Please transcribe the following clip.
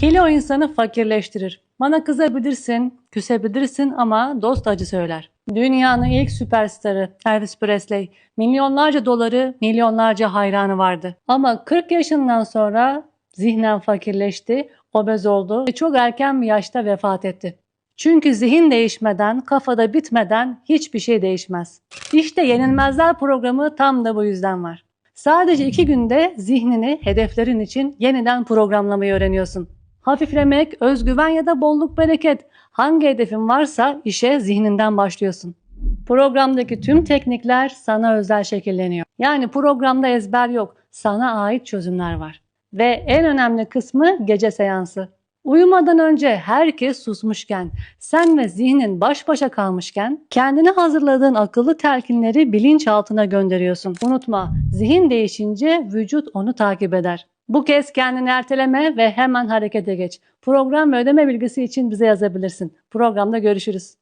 Kilo insanı fakirleştirir. Bana kızabilirsin, küsebilirsin ama dost acı söyler. Dünyanın ilk süperstarı Elvis Presley. Milyonlarca doları, milyonlarca hayranı vardı. Ama 40 yaşından sonra zihnen fakirleşti, obez oldu ve çok erken bir yaşta vefat etti. Çünkü zihin değişmeden, kafada bitmeden hiçbir şey değişmez. İşte Yenilmezler programı tam da bu yüzden var. Sadece iki günde zihnini hedeflerin için yeniden programlamayı öğreniyorsun. Hafiflemek, özgüven ya da bolluk bereket. Hangi hedefin varsa işe zihninden başlıyorsun. Programdaki tüm teknikler sana özel şekilleniyor. Yani programda ezber yok. Sana ait çözümler var. Ve en önemli kısmı gece seansı. Uyumadan önce herkes susmuşken, sen ve zihnin baş başa kalmışken kendine hazırladığın akıllı telkinleri bilinçaltına gönderiyorsun. Unutma, zihin değişince vücut onu takip eder. Bu kez kendini erteleme ve hemen harekete geç. Program ve ödeme bilgisi için bize yazabilirsin. Programda görüşürüz.